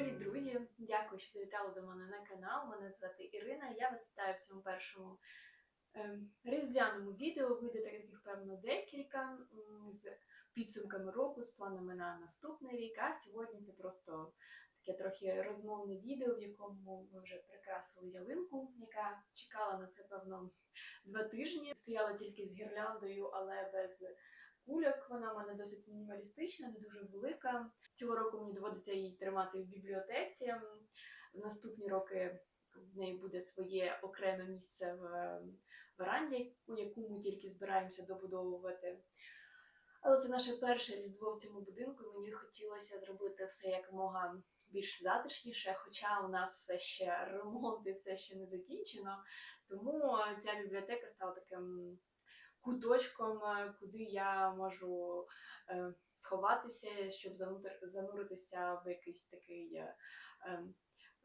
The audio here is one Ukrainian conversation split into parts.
Привіт, друзі! Дякую, що завітали до мене на канал. Мене звати Ірина. Я вас вітаю в цьому першому ем, різдвяному відео. Вийде таких, певно, декілька з підсумками року, з планами на наступний рік. А сьогодні це просто таке трохи розмовне відео, в якому ми вже прикрасили ялинку, яка чекала на це, певно, два тижні. Стояла тільки з гірляндою, але без кульок. Вона в мене досить мінімалістична, не дуже велика. Цього року мені доводиться її тримати в бібліотеці. В наступні роки в неї буде своє окреме місце в веранді, у яку ми тільки збираємося добудовувати. Але це наше перше різдво в цьому будинку. Мені хотілося зробити все якомога більш затишніше, хоча у нас все ще ремонт і все ще не закінчено. Тому ця бібліотека стала таким куточком, е, куди я можу е, сховатися, щоб зануритися в якийсь такий е,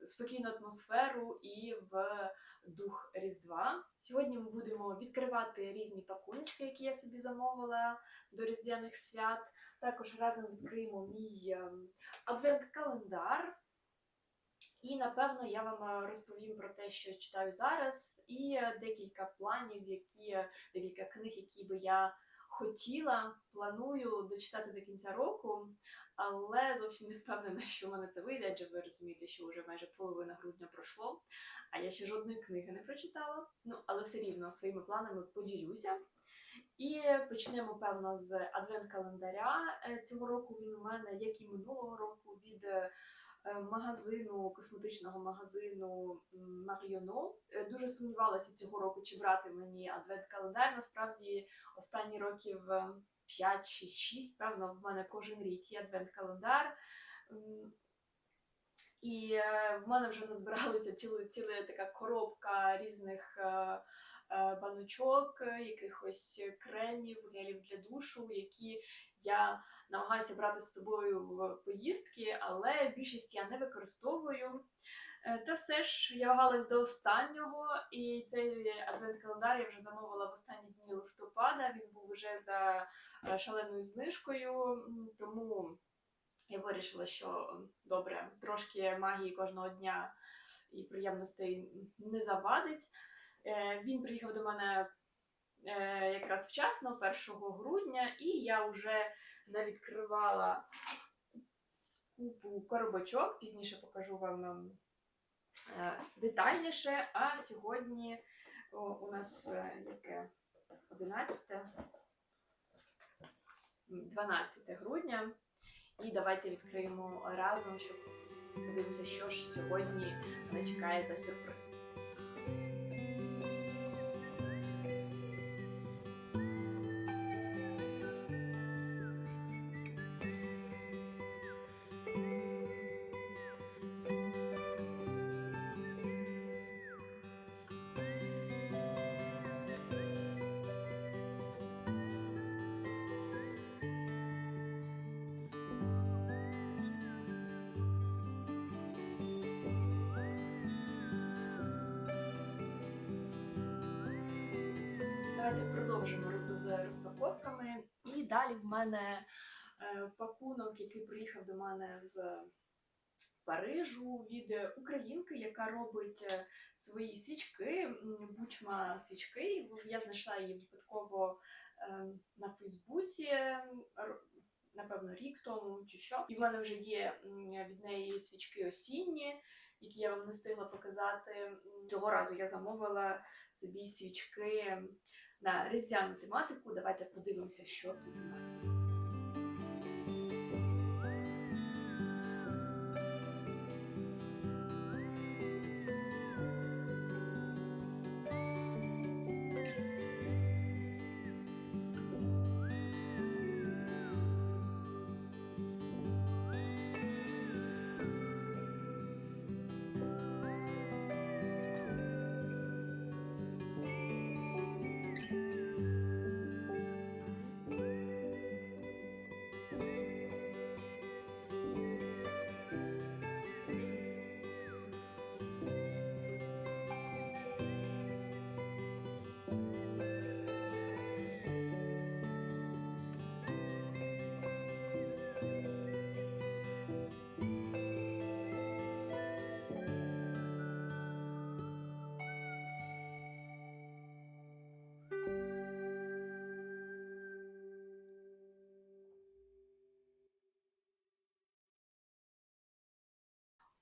спокійну атмосферу і в дух Різдва. Сьогодні ми будемо відкривати різні пакуночки, які я собі замовила до різдвяних свят. Також разом відкриємо мій ем, адвент-календар. І напевно я вам е, розповім про те, що читаю зараз, і е, декілька планів, які е, декілька книг, які би я хотіла, планую дочитати до кінця року, але зовсім не впевнена, що в мене це вийде, адже ви розумієте, що вже майже половина грудня пройшло, а я ще жодної книги не прочитала. Ну, але все рівно своїми планами поділюся. І почнемо, певно, з адвент-календаря. Цього року він у мене, як і минулого року, від магазину, косметичного магазину м, Е, Дуже сумнівалася цього року, чи брати мені адвент-календар. Насправді, останні років 5-6, певно, в мене кожен рік є адвент-календар. І е, в мене вже назбиралася ціла, ціла така коробка різних е, е, баночок, е, якихось кремів, гелів для душу, які я намагаюся брати з собою в поїздки, але більшість я не використовую. Е, Та все ж я вагалась до останнього, і цей адвент-календар я вже замовила в останні дні листопада. Він був вже за е, шаленою знижкою, тому я вирішила, що добре, трошки магії кожного дня і приємностей не завадить. Е, Він приїхав до мене якраз вчасно, 1 грудня, і я вже навідкривала купу коробочок. Пізніше покажу вам ем, е, детальніше. А сьогодні у нас е, яке 11, 12 грудня. І давайте відкриємо разом, щоб подивимося, що ж сьогодні мене чекає за сюрприз. Давайте продовжимо з розпаковками. І далі в мене е, пакунок, який приїхав до мене з Парижу від українки, яка робить е, свої свічки, бучма свічки. Я знайшла її випадково е, на Фейсбуці. Напевно, рік тому чи що. І в мене вже є від неї свічки осінні, які я вам не встигла показати. Цього разу я замовила собі свічки на різдвяну тематику. Давайте подивимося, що тут у нас.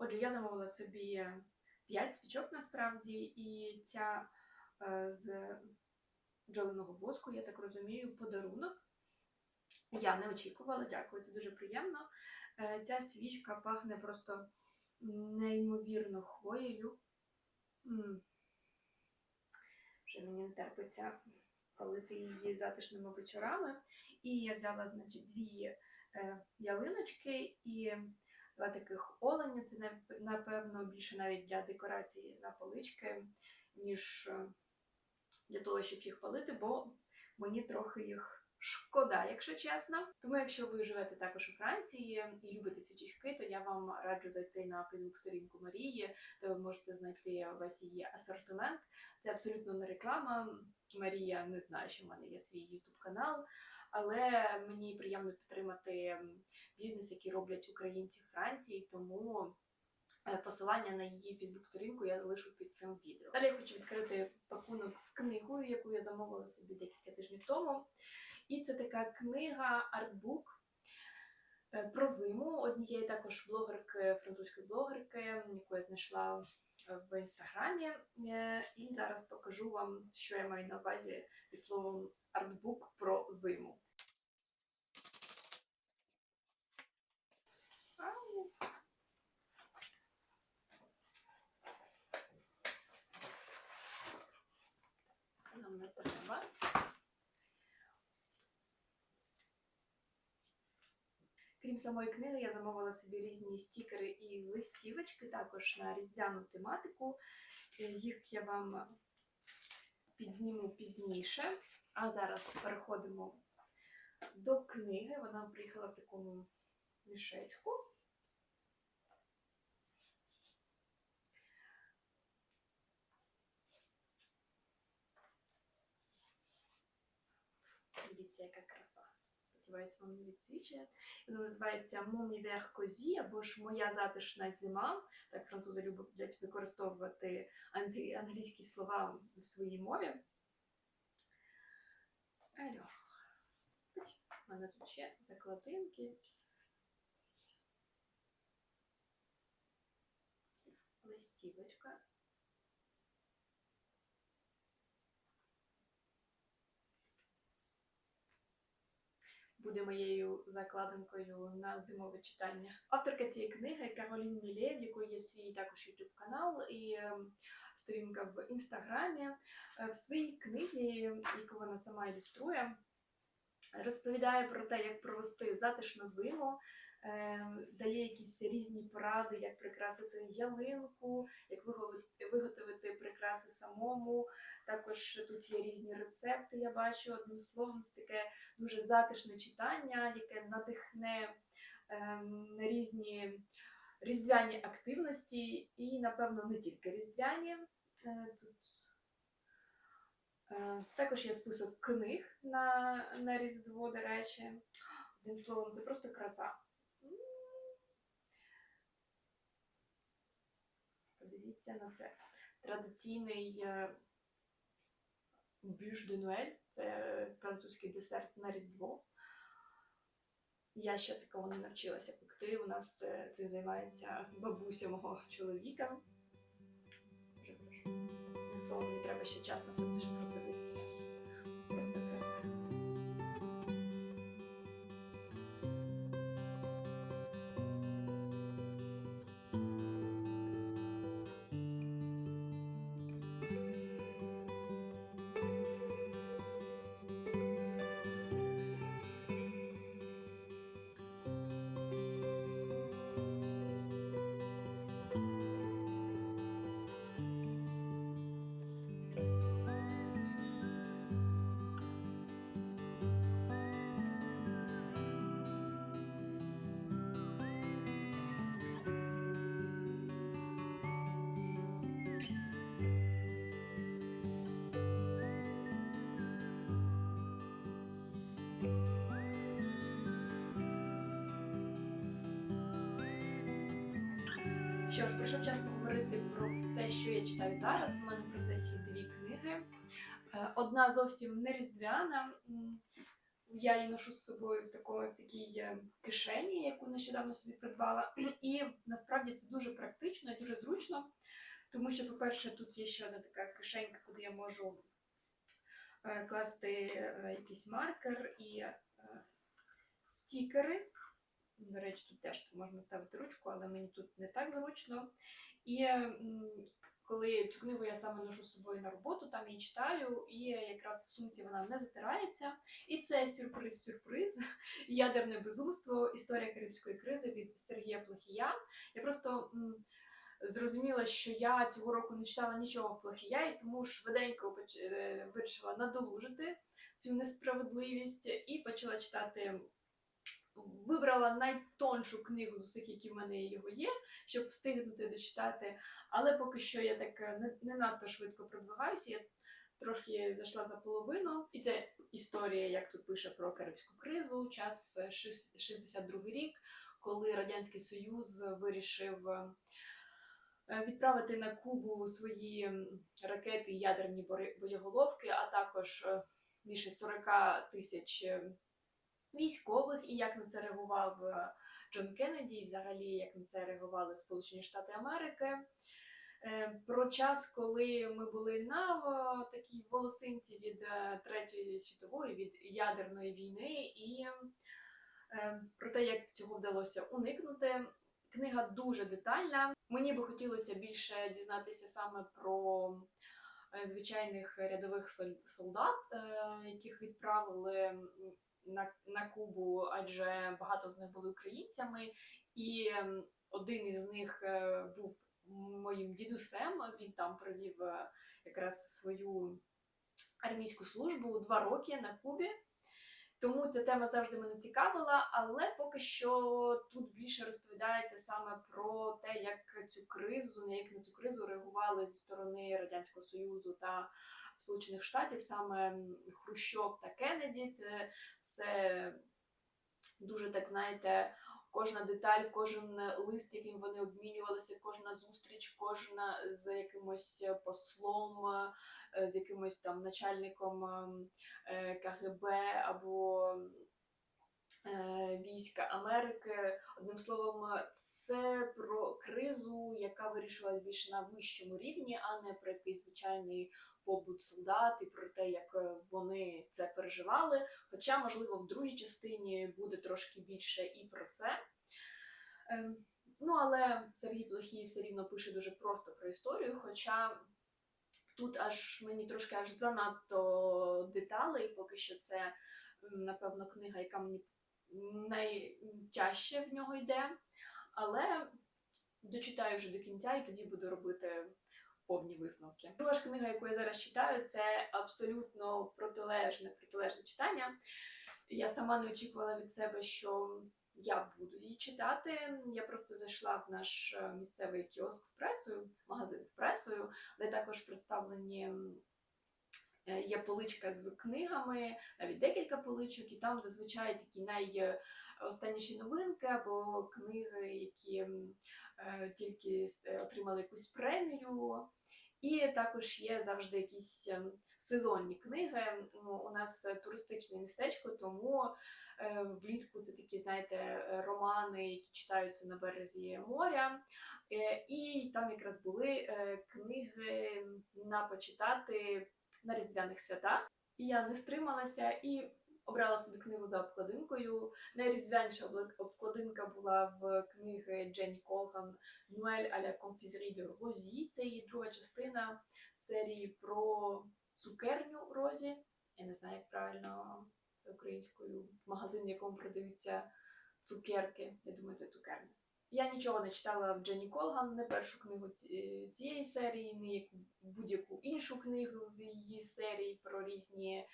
Отже, я замовила собі 5 свічок насправді, і ця е, з бджолиного воску, я так розумію, подарунок. Я не очікувала, дякую, це дуже приємно. Е, Ця свічка пахне просто неймовірно хвоєю. Вже мені не терпиться палити її затишними вечорами. І я взяла, значить, дві е, ялиночки і два таких оленя. Це напевно більше навіть для декорації на полички, ніж е, для того, щоб їх палити, бо мені трохи їх шкода, якщо чесно. Тому, якщо ви живете також у Франції і любите свічечки, то я вам раджу зайти на фейсбук-сторінку Марії, де ви можете знайти весь її асортимент. Це абсолютно не реклама. Марія не знає, що в мене є свій YouTube канал, але мені приємно підтримати бізнес, який роблять українці в Франції, тому е, посилання на її фейсбук-сторінку я залишу під цим відео. Далі я хочу відкрити пакунок з книгою, яку я замовила собі декілька тижнів тому. І це така книга артбук е, про зиму однієї також блогерки, французької блогерки, яку я знайшла в інстаграмі. Е, І зараз покажу вам, що я маю на увазі під словом артбук про зиму. Ау. Це нам не треба. Крім самої книги, я замовила собі різні стікери і листівочки також на різдвяну тематику. Е, Їх я вам підзніму пізніше. А зараз переходимо до книги. Вона приїхала в такому мішечку. Дивіться, яка краса. Сподіваюсь, вам не називається hiver cosy або ж Моя затишна зима. Так французи люблять використовувати англійські слова в своїй мові. Alors. У мене тут ще закладинки. Листівочка. Буде моєю закладинкою на зимове читання. Авторка цієї книги Каролін Мілє, в якої є свій також YouTube канал і ем, сторінка в інстаграмі. Е, В своїй книзі, яку вона сама ілюструє, розповідає про те, як провести затишну зиму. е, Дає якісь різні поради, як прикрасити ялинку, як виго- виготовити прикраси самому. Також тут є різні рецепти, я бачу. Одним словом, це таке дуже затишне читання, яке надихне ем, на різні різдвяні активності, і, напевно, не тільки різдвяні. Е, Тут е, також є список книг на, на Різдво, до речі. Одним словом, це просто краса. Подивіться на це. Традиційний е, бюш де Нуель, це французький десерт на Різдво. Я ще такого не навчилася пекти. У нас це, цим займається бабуся мого чоловіка. Словом, мені треба ще час на все це щоб. Просто Що ж, прийшов час поговорити про те, що я читаю зараз. У мене в процесі дві книги. Е, Одна зовсім не різдвяна. Я її ношу з собою в, такої, в такій е, кишені, яку нещодавно собі придбала. І насправді це дуже практично і дуже зручно, тому що, по-перше, тут є ще одна така кишенька, куди я можу е, класти якийсь маркер і стікери. До речі, тут теж можна ставити ручку, але мені тут не так зручно. І коли цю книгу я саме ношу з собою на роботу, там її читаю, і якраз в сумці вона не затирається. І це сюрприз-сюрприз. Ядерне безумство, історія Карибської кризи від Сергія Плохія. Я просто зрозуміла, що я цього року не читала нічого в Плохія, і тому швиденько е, вирішила надолужити цю несправедливість і почала читати. Вибрала найтоншу книгу з усіх, які в мене його є, щоб встигнути дочитати. Але поки що я так е, не, не надто швидко продвигаюся. Я трошки зайшла за половину. І це історія, як тут пише про Карибську кризу, час е, шис- 62 рік, коли Радянський Союз вирішив е, е, відправити на Кубу свої ракети ядерні боєголовки, а також е, більше 40 тисяч е, військових, і як на це реагував е, Джон Кеннеді, і взагалі як на це реагували Сполучені Штати Америки. Е, Про час, коли ми були на е, такій волосинці від Третьої світової, від ядерної війни, і про те, як цього вдалося уникнути. Книга дуже детальна. Мені би хотілося більше дізнатися саме про звичайних рядових солдат, яких відправили на, на Кубу, адже багато з них були українцями, і ем, один із них е, був моїм дідусем. Він там провів е, якраз свою армійську службу два роки на Кубі. Тому ця тема завжди мене цікавила, але поки що тут більше розповідається саме про те, як цю кризу, як на цю кризу реагували зі сторони Радянського Союзу та Сполучених Штатів, саме Хрущов та Кеннеді. Це все дуже так знаєте. Кожна деталь, кожен лист, яким вони обмінювалися, кожна зустріч, кожна з якимось послом, е, з якимось там начальником ем, е, КГБ або е, війська Америки. Одним словом, це про кризу, яка вирішилась більше на вищому рівні, а не про якийсь звичайний побут солдат і про те, як е, вони це переживали. Хоча, можливо, в другій частині буде трошки більше і про це. Ем, Ну, але Сергій Плохій все рівно пише дуже просто про історію, хоча тут аж мені трошки аж занадто деталей, поки що це, напевно, книга, яка мені найтяжче в нього йде. Але дочитаю вже до кінця і тоді буду робити повні висновки. Друга ж книга, яку я зараз читаю, це абсолютно протилежне, протилежне читання. Я сама не очікувала від себе, що я буду її читати. Я просто зайшла в наш е, місцевий кіоск з пресою, магазин з пресою, де також представлені є поличка з книгами, навіть декілька поличок, і там зазвичай такі найостанніші новинки або книги, які е, тільки е, отримали якусь премію. І також є завжди якісь сезонні книги. Ну, у нас е, туристичне містечко, тому е, влітку це такі, знаєте, е, романи, які читаються на березі моря. Е, І там якраз були е, книги на почитати на різдвяних святах. І я не стрималася і обрала собі книгу за обкладинкою. Найріздвяніша обкладинка була в книги Дженні Колган Нуель а ля конфізері де Розі. Це її друга частина серії про цукерню Розі. Я не знаю, як правильно це українською. Магазин, в якому продаються цукерки. Я думаю, це цукерня. Я нічого не читала в Дженні Колган, не першу книгу цієї серії, не яку будь-яку іншу книгу з її серії про різні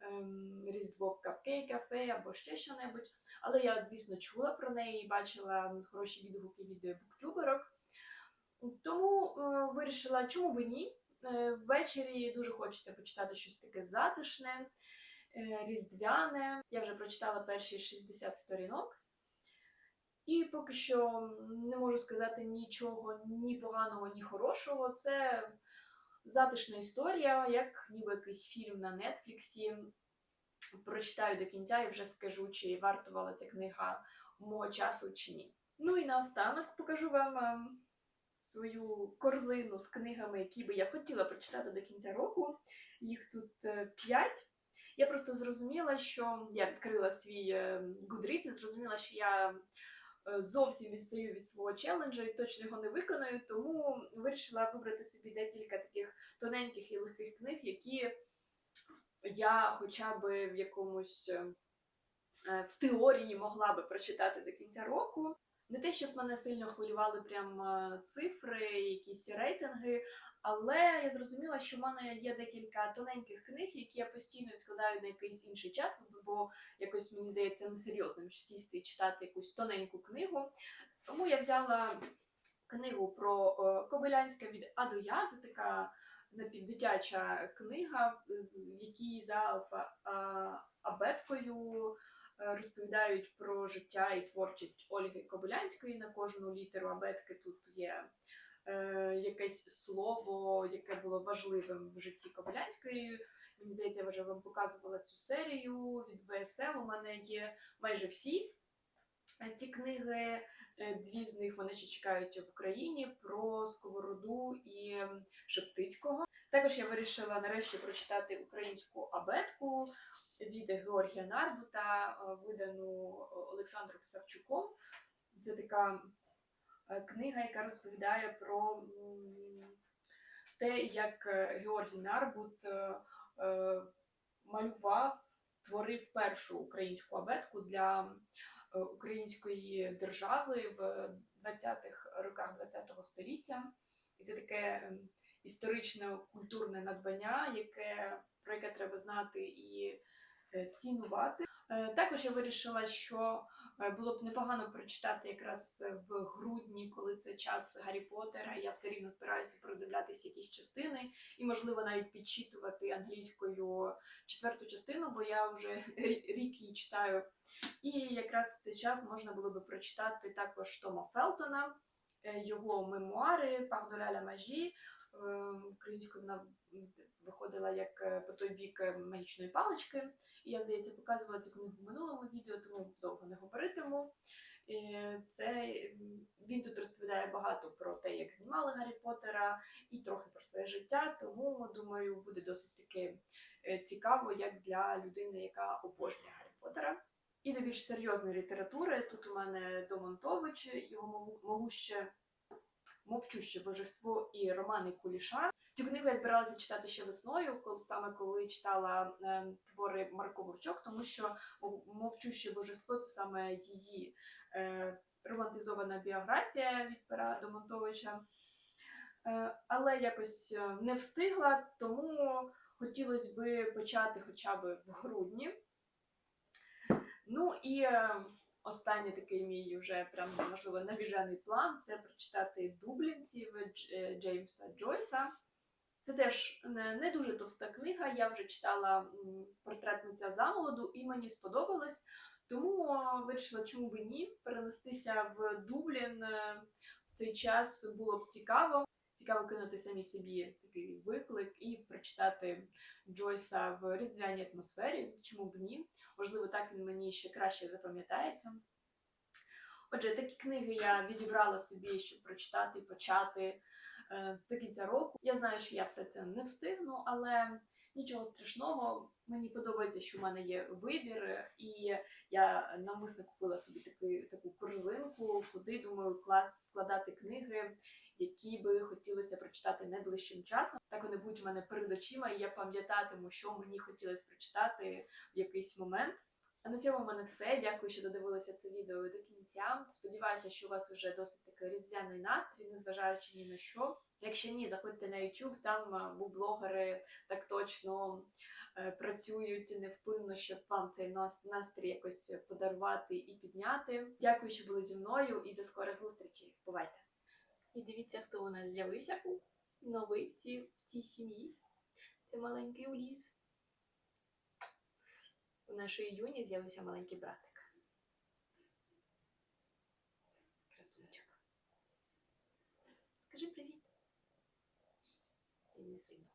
ем, Різдво в капкей кафе або ще що-небудь. Але я, звісно, чула про неї і бачила хороші відгуки від буктюберок. Тому е, вирішила, чому би ні. Е, ввечері дуже хочеться почитати щось таке затишне, е, різдвяне. Я вже прочитала перші 60 сторінок. І поки що не можу сказати нічого ні поганого, ні хорошого. Це затишна історія, як ніби якийсь фільм на Нетфліксі. прочитаю до кінця і вже скажу, чи вартувала ця книга мого часу чи ні. Ну і наостанок покажу вам ем, свою корзину з книгами, які би я хотіла прочитати до кінця року. Їх тут е, п'ять. Я просто зрозуміла, що я відкрила свій е, Goodreads і зрозуміла, що я е, зовсім відстаю від свого челенджа і точно його не виконаю, тому вирішила вибрати собі декілька таких тоненьких і легких книг, які я хоча б в якомусь е, е, в теорії могла би прочитати до кінця року. Не те, щоб мене сильно хвилювали прям е, цифри, якісь рейтинги, але я зрозуміла, що в мене є декілька тоненьких книг, які я постійно відкладаю на якийсь інший час, бо якось мені здається несерйозним сісти і читати якусь тоненьку книгу. Тому я взяла книгу про е, Кобилянська від А до Я. Це така напівдитяча книга, в якій за алфа абеткою е, розповідають про життя і творчість Ольги Кобилянської. На кожну літеру абетки тут є е, якесь слово, яке було важливим в житті Кобилянської. Мені здається, я вже вам показувала цю серію від БСЛ. У мене є майже всі е, ці книги. Е, Дві з них вони ще чекають в Україні про Сковороду і Шептицького. Також я вирішила нарешті прочитати українську абетку від Георгія Нарбута, е, видану Олександром Савчуком. Це така книга, яка розповідає про те, як е, Георгій Нарбут е, е, малював, творив першу українську абетку для е, української держави в 20-х роках ХХ століття. І це таке ем, історичне культурне надбання, яке, про яке треба знати і е, цінувати. Е, Також я вирішила, що е, було б непогано прочитати якраз в грудні, коли це час Гаррі Поттера. Я все рівно збираюся продивлятися якісь частини і, можливо, навіть підчитувати англійською четверту частину, бо я вже рік її читаю. І якраз в цей час можна було би прочитати також Тома Фелтона, е, його мемуари Пардоля ля Мажі. Е, Українською вона виходила як е, по той бік е, магічної палички. І я, здається, показувала цю книгу в минулому відео, тому довго не говоритиму. Це він тут розповідає багато про те, як знімали Гаррі Поттера, і трохи про своє життя. Тому думаю, буде досить таки е, цікаво, як для людини, яка обожнює Гаррі Поттера. І до більш серйозної літератури тут у мене Домонтович, його могуще мовчуще божество і романи Куліша. Цю книгу я збиралася читати ще весною, коли саме коли читала е, твори Марко Вовчок, тому що мовчуще божество це саме її е, романтизована біографія від пера Домонтовича. Е, але якось е, не встигла, тому хотілося би почати хоча б в грудні. Ну і е, останній такий мій вже прям можливо навіжений план це прочитати дублінців е, Джеймса Джойса. Це теж не, дуже товста книга. Я вже читала портретниця замолоду і мені сподобалось. Тому вирішила, чому би ні, перенестися в Дублін е, в цей час було б цікаво. Цікаво кинути самі собі такий виклик і прочитати Джойса в різдвяній атмосфері. Чому б ні? Можливо, так він мені ще краще запам'ятається. Отже, такі книги я відібрала собі, щоб прочитати почати до кінця року. Я знаю, що я все це не встигну, але нічого страшного. Мені подобається, що в мене є вибір, е, і я навмисно купила собі таки, таку корзинку, куди думаю клас складати книги, які би хотілося прочитати найближчим часом. Так вони будуть у мене перед очима, і я пам'ятатиму, що мені хотілося прочитати в якийсь момент. А на цьому в мене все. Дякую, що додивилися це відео до кінця. Сподіваюся, що у вас вже досить такий різдвяний настрій, незважаючи ні на що. Якщо ні, заходьте на YouTube, там блогери так точно е, працюють невпинно, щоб вам цей настрій якось подарувати і підняти. Дякую, що були зі мною, і до скорих зустрічей. Бувайте! І дивіться, хто у нас з'явився новий в цій сім'ї. Це маленький Уліс. У нашої юні з'явився маленький братик. Красунчик. Скажи привіт. Він не сильно.